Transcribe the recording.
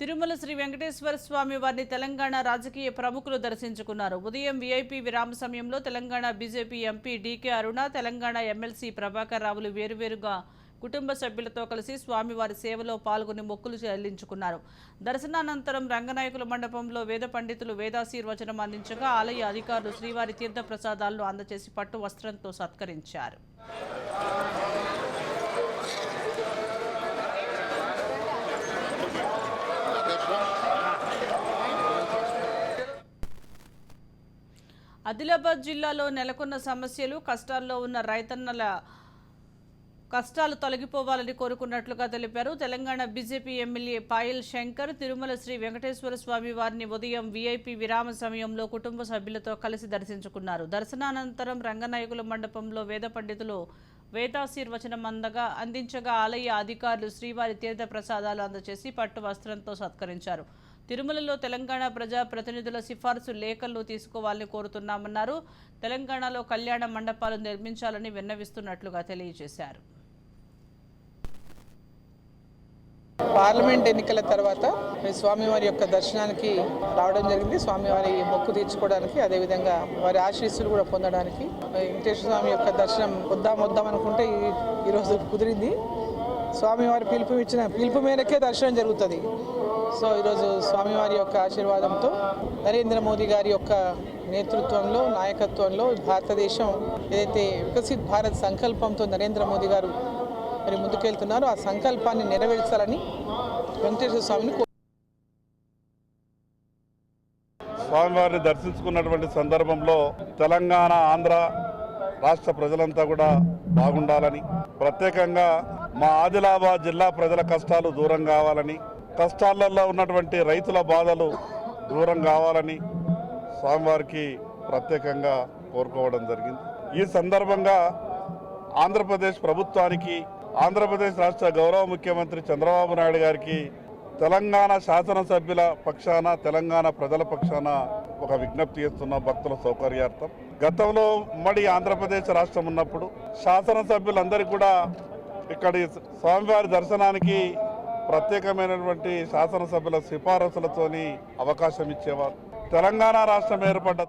తిరుమల శ్రీ వెంకటేశ్వర స్వామి వారిని తెలంగాణ రాజకీయ ప్రముఖులు దర్శించుకున్నారు. ఉదయం వీఐపీ విరామ సమయంలో Telangana BJP MP DK Aruna Telangana MLC Prabhakar రావులు వేరువేరుగా కుటుంబ సభ్యులతో కలిసి స్వామివారి సేవలో పాల్గొని మొక్కులు చెల్లించుకున్నారు. దర్శనానంతరం రంగనాయకుల మండపంలో వేద పండితులు వేదాశీర్వచనం అందించగా ఆలయ అధికారులు శ్రీవారి తీర్థ ప్రసాదాలను అందజేసి పట్టు వస్త్రంతో సత్కరించారు. ఆదిలాబాద్ జిల్లాలో నెలకొన్న సమస్యలు కష్టాల్లో ఉన్న రైతన్నల కష్టాలు తొలగిపోవాలని కోరుకున్నట్లుగా తెలిపారు. తెలంగాణ బీజేపీ ఎమ్మెల్యే పాయల్ శంకర్ తిరుమల శ్రీ వెంకటేశ్వర స్వామి వారిని ఉదయం వీఐపీ విరామ సమయంలో కుటుంబ సభ్యులతో కలిసి దర్శించుకున్నారు. దర్శనానంతరం రంగనాయకుల మండపంలో వేద పండితులు వేదాశీర్వచనం అందగా అందించగా ఆలయ అధికారులు శ్రీవారి తీర్థ ప్రసాదాలు అందజేసి పట్టు వస్త్రంతో సత్కరించారు. తిరుమలలో తెలంగాణ ప్రజా ప్రతినిధుల సిఫార్సు లేఖలు తీసుకోవాలని కోరుతున్నామన్నారు. తెలంగాణలో కళ్యాణ మండపాలు నిర్మించాలని విన్నవిస్తున్నట్లుగా తెలియజేశారు. పార్లమెంట్ ఎన్నికల తర్వాత ఈ స్వామివారి యొక్క దర్శనానికి రావడం జరిగింది. స్వామివారి మొక్కు తీర్చుకోవడానికి అదేవిధంగా వారి ఆశీస్సులు కూడా పొందడానికి వెంకటేశ్వర స్వామి యొక్క దర్శనం వద్దాం వద్దాం అనుకుంటే ఈరోజు కుదిరింది. స్వామివారి పిలుపు ఇచ్చిన పిలుపు మేరకే దర్శనం జరుగుతుంది. సో ఈరోజు స్వామివారి యొక్క ఆశీర్వాదంతో నరేంద్ర మోదీ గారి యొక్క నేతృత్వంలో నాయకత్వంలో భారతదేశం ఏదైతే వికసిత్ భారత్ సంకల్పంతో నరేంద్ర మోదీ గారు మరి ముందుకెళ్తున్నారు ఆ సంకల్పాన్ని నెరవేర్చాలని వెంకటేశ్వర స్వామిని స్వామివారిని దర్శించుకున్నటువంటి సందర్భంలో తెలంగాణ ఆంధ్ర రాష్ట్ర ప్రజలంతా కూడా బాగుండాలని ప్రత్యేకంగా మా ఆదిలాబాద్ జిల్లా ప్రజల కష్టాలు దూరం కావాలని కష్టాలలో ఉన్నటువంటి రైతుల బాధలు దూరం కావాలని స్వామివారికి ప్రత్యేకంగా కోరుకోవడం జరిగింది. ఈ సందర్భంగా ఆంధ్రప్రదేశ్ ప్రభుత్వానికి ఆంధ్రప్రదేశ్ రాష్ట్ర గౌరవ ముఖ్యమంత్రి చంద్రబాబు నాయుడు గారికి తెలంగాణ శాసనసభ్యుల పక్షాన తెలంగాణ ప్రజల పక్షాన ఒక విజ్ఞప్తి చేస్తున్న భక్తుల సౌకర్యార్థం. గతంలో ఉమ్మడి ఆంధ్రప్రదేశ్ రాష్ట్రం ఉన్నప్పుడు శాసనసభ్యులందరికీ కూడా ఇక్కడి స్వామివారి దర్శనానికి ప్రత్యేకమైనటువంటి శాసనసభ్యుల సిఫారసులతోని అవకాశం ఇచ్చేవారు. తెలంగాణ రాష్ట్రం ఏర్పడ్డ